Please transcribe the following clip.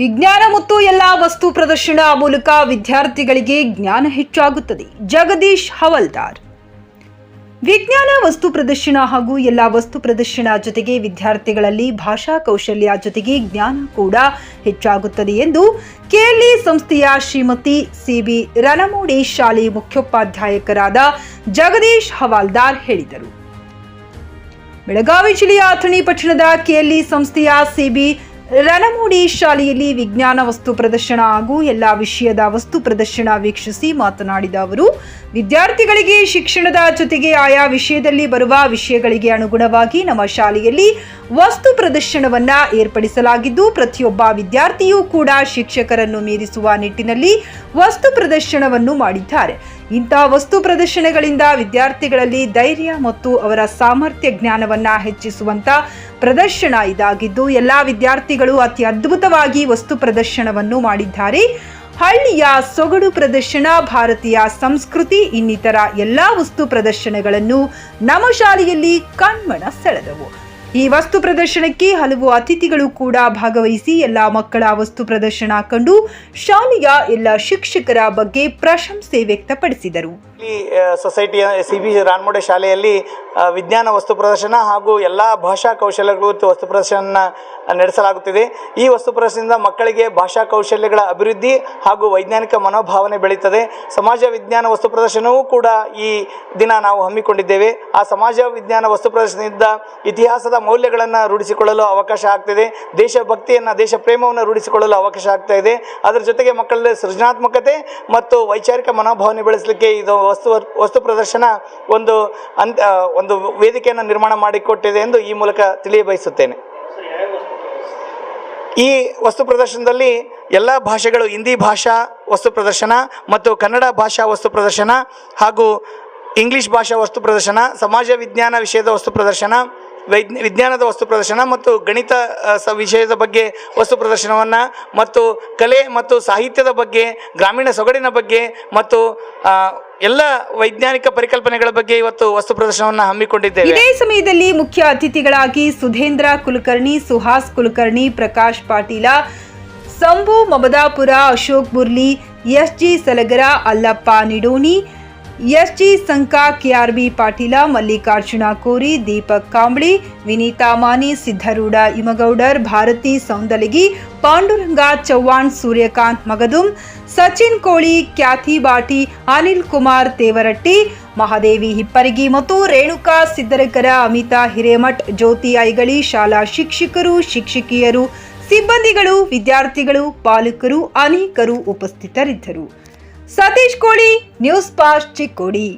ವಿಜ್ಞಾನ ಮತ್ತು ಎಲ್ಲಾ ವಸ್ತು ಪ್ರದರ್ಶನ ಮೂಲಕ ವಿದ್ಯಾರ್ಥಿಗಳಿಗೆ ಜ್ಞಾನ ಹೆಚ್ಚಾಗುತ್ತದೆ. ಜಗದೀಶ್ ಹವಲ್ದಾರ್. ವಿಜ್ಞಾನ, ವಸ್ತು ಪ್ರದರ್ಶನ ಹಾಗೂ ಎಲ್ಲ ವಸ್ತು ಪ್ರದರ್ಶನ ಜೊತೆಗೆ ವಿದ್ಯಾರ್ಥಿಗಳಲ್ಲಿ ಭಾಷಾ ಕೌಶಲ್ಯ ಜೊತೆಗೆ ಜ್ಞಾನ ಕೂಡ ಹೆಚ್ಚಾಗುತ್ತದೆ ಎಂದು ಕೆಎಲ್ಇ ಸಂಸ್ಥೆಯ ಶ್ರೀಮತಿ ಸಿಬಿ ರನಮೋಡಿ ಶಾಲೆ ಮುಖ್ಯೋಪಾಧ್ಯಾಯಕರಾದ ಜಗದೀಶ್ ಹವಾಲ್ದಾರ್ ಹೇಳಿದರು. ಬೆಳಗಾವಿ ಜಿಲ್ಲೆಯ ಅಥಣಿ ಪಟ್ಟಣದ ಕೆಎಲ್ಇ ಸಂಸ್ಥೆಯ ಸಿಬಿ ರನಮೂಡಿ ಶಾಲೆಯಲ್ಲಿ ವಿಜ್ಞಾನ ವಸ್ತು ಪ್ರದರ್ಶನ ಹಾಗೂ ಎಲ್ಲ ವಿಷಯದ ವಸ್ತು ಪ್ರದರ್ಶನ ವೀಕ್ಷಿಸಿ ಮಾತನಾಡಿದ ಅವರು, ವಿದ್ಯಾರ್ಥಿಗಳಿಗೆ ಶಿಕ್ಷಣದ ಜೊತೆಗೆ ಆಯಾ ವಿಷಯದಲ್ಲಿ ಬರುವ ವಿಷಯಗಳಿಗೆ ಅನುಗುಣವಾಗಿ ನಮ್ಮ ಶಾಲೆಯಲ್ಲಿ ವಸ್ತು ಪ್ರದರ್ಶನವನ್ನ ಏರ್ಪಡಿಸಲಾಗಿದ್ದು, ಪ್ರತಿಯೊಬ್ಬ ವಿದ್ಯಾರ್ಥಿಯೂ ಕೂಡ ಶಿಕ್ಷಕರನ್ನು ಮೀರಿಸುವ ನಿಟ್ಟಿನಲ್ಲಿ ವಸ್ತು ಪ್ರದರ್ಶನವನ್ನು ಮಾಡಿದ್ದಾರೆ. ಇಂತಹ ವಸ್ತು ಪ್ರದರ್ಶನಗಳಿಂದ ವಿದ್ಯಾರ್ಥಿಗಳಲ್ಲಿ ಧೈರ್ಯ ಮತ್ತು ಅವರ ಸಾಮರ್ಥ್ಯ ಜ್ಞಾನವನ್ನ ಹೆಚ್ಚಿಸುವಂತ ಪ್ರದರ್ಶನ ಇದಾಗಿದ್ದು ಎಲ್ಲ ವಿದ್ಯಾರ್ಥಿಗಳು ಅತಿ ಅದ್ಭುತವಾಗಿ ವಸ್ತು ಪ್ರದರ್ಶನವನ್ನು ಮಾಡಿದ್ದಾರೆ. ಹಳ್ಳಿಯ ಸೊಗಡು ಪ್ರದರ್ಶನ, ಭಾರತೀಯ ಸಂಸ್ಕೃತಿ, ಇನ್ನಿತರ ಎಲ್ಲ ವಸ್ತು ಪ್ರದರ್ಶನಗಳನ್ನು ನಮ್ಮ ಶಾಲೆಯಲ್ಲಿ ಕಣ್ಮನ ಸೆಳೆದವು. ಈ ವಸ್ತು ಪ್ರದರ್ಶನಕ್ಕೆ ಹಲವು ಅತಿಥಿಗಳು ಕೂಡ ಭಾಗವಹಿಸಿ ಎಲ್ಲ ಮಕ್ಕಳ ವಸ್ತು ಪ್ರದರ್ಶನ ಕಂಡು ಶಾಲೆಯ ಎಲ್ಲ ಶಿಕ್ಷಕರ ಬಗ್ಗೆ ಪ್ರಶಂಸೆ ವ್ಯಕ್ತಪಡಿಸಿದರು. ಆ, ಸೊಸೈಟಿಯ ಸಿ ಬಿ ರಾನ್ಮೋಡೆ ಶಾಲೆಯಲ್ಲಿ ವಿಜ್ಞಾನ ವಸ್ತು ಪ್ರದರ್ಶನ ಹಾಗೂ ಎಲ್ಲ ಭಾಷಾ ಕೌಶಲ್ಯಗಳು ವಸ್ತು ಪ್ರದರ್ಶನ ನಡೆಸಲಾಗುತ್ತಿದೆ. ಈ ವಸ್ತು ಪ್ರದರ್ಶನದಿಂದ ಮಕ್ಕಳಿಗೆ ಭಾಷಾ ಕೌಶಲ್ಯಗಳ ಅಭಿವೃದ್ಧಿ ಹಾಗೂ ವೈಜ್ಞಾನಿಕ ಮನೋಭಾವನೆ ಬೆಳೀತದೆ ಸಮಾಜ ವಿಜ್ಞಾನ ವಸ್ತು ಪ್ರದರ್ಶನವೂ ಕೂಡ ಈ ದಿನ ನಾವು ಹಮ್ಮಿಕೊಂಡಿದ್ದೇವೆ. ಆ ಸಮಾಜ ವಿಜ್ಞಾನ ವಸ್ತು ಪ್ರದರ್ಶನದಿಂದ ಇತಿಹಾಸದ ಮೌಲ್ಯಗಳನ್ನು ರೂಢಿಸಿಕೊಳ್ಳಲು ಅವಕಾಶ ಆಗ್ತಿದೆ. ದೇಶಭಕ್ತಿಯನ್ನು ದೇಶ ಪ್ರೇಮವನ್ನು ರೂಢಿಸಿಕೊಳ್ಳಲು ಅವಕಾಶ ಆಗ್ತಾ ಇದೆ. ಅದರ ಜೊತೆಗೆ ಮಕ್ಕಳಲ್ಲಿ ಸೃಜನಾತ್ಮಕತೆ ಮತ್ತು ವೈಚಾರಿಕ ಮನೋಭಾವನೆ ಬೆಳೆಸಲಿಕ್ಕೆ ಇದು ವಸ್ತು ವಸ್ತು ಪ್ರದರ್ಶನ ಒಂದು ಅಂತ ಒಂದು ವೇದಿಕೆಯನ್ನು ನಿರ್ಮಾಣ ಮಾಡಿಕೊಟ್ಟಿದೆ ಎಂದು ಈ ಮೂಲಕ ತಿಳಿಯಬಯಸುತ್ತೇನೆ. ಈ ವಸ್ತು ಪ್ರದರ್ಶನದಲ್ಲಿ ಎಲ್ಲ ಭಾಷೆಗಳು ಹಿಂದಿ ಭಾಷಾ ವಸ್ತು ಪ್ರದರ್ಶನ ಮತ್ತು ಕನ್ನಡ ಭಾಷಾ ವಸ್ತು ಪ್ರದರ್ಶನ ಹಾಗೂ ಇಂಗ್ಲಿಷ್ ಭಾಷಾ ವಸ್ತು ಪ್ರದರ್ಶನ, ಸಮಾಜ ವಿಜ್ಞಾನ ವಿಷಯದ ವಸ್ತು ಪ್ರದರ್ಶನ ವೈಜ್ಞ ವಿಜ್ಞಾನದ ವಸ್ತು ಪ್ರದರ್ಶನ ಮತ್ತು ಗಣಿತ ಸ ವಿಷಯದ ಬಗ್ಗೆ ವಸ್ತು ಪ್ರದರ್ಶನವನ್ನು ಮತ್ತು ಕಲೆ ಮತ್ತು ಸಾಹಿತ್ಯದ ಬಗ್ಗೆ, ಗ್ರಾಮೀಣ ಸೊಗಡಿನ ಬಗ್ಗೆ ಮತ್ತು ಎಲ್ಲ ವೈಜ್ಞಾನಿಕ ಪರಿಕಲ್ಪನೆಗಳ ಬಗ್ಗೆ ಇವತ್ತು ವಸ್ತು ಪ್ರದರ್ಶನವನ್ನು ಹಮ್ಮಿಕೊಂಡಿದ್ದೇವೆ. ಇದೇ ಸಮಯದಲ್ಲಿ ಮುಖ್ಯ ಅತಿಥಿಗಳಾಗಿ Sudhendra Kulkarni, Suhas Kulkarni, Prakash Patil, Sambhu Mamadapur Ashok Burli S G Salagar Allappa Nidoni S G Sanka K R B Patil, Mallikarjuna Kori, Deepak Kamble, Vineetha ಮಾನಿ ಸಿದ್ದರೂಢ ಇಮಗೌಡರ್ Bharati ಸೌಂದಲಗಿ, Panduranga Chauhan Suryakant Magadum, Sachin ಕೋಳಿ ಖ್ಯಾತಿ ಬಾಟಿ, ಅನಿಲ್ ಕುಮಾರ್ ತೇವರಟ್ಟಿ, ಮಹಾದೇವಿ ಹಿಪ್ಪರಗಿ ಮತ್ತು ರೇಣುಕಾ ಸಿದ್ದರಕರ, ಅಮಿತಾ ಹಿರೇಮಠ್, ಜ್ಯೋತಿ ಐಗಳಿ ಶಾಲಾ ಶಿಕ್ಷಕರು, ಶಿಕ್ಷಕಿಯರು, ಸಿಬ್ಬಂದಿಗಳು, ವಿದ್ಯಾರ್ಥಿಗಳು, ಪಾಲಕರು, ಅನೇಕರು ಉಪಸ್ಥಿತರಿದ್ದರು. ಸತೀಶ್ ಕೋಳಿ ನ್ಯೂಸ್ ಪಾಸ್ಟ್ ಚಿಕ್ಕೋಡಿ.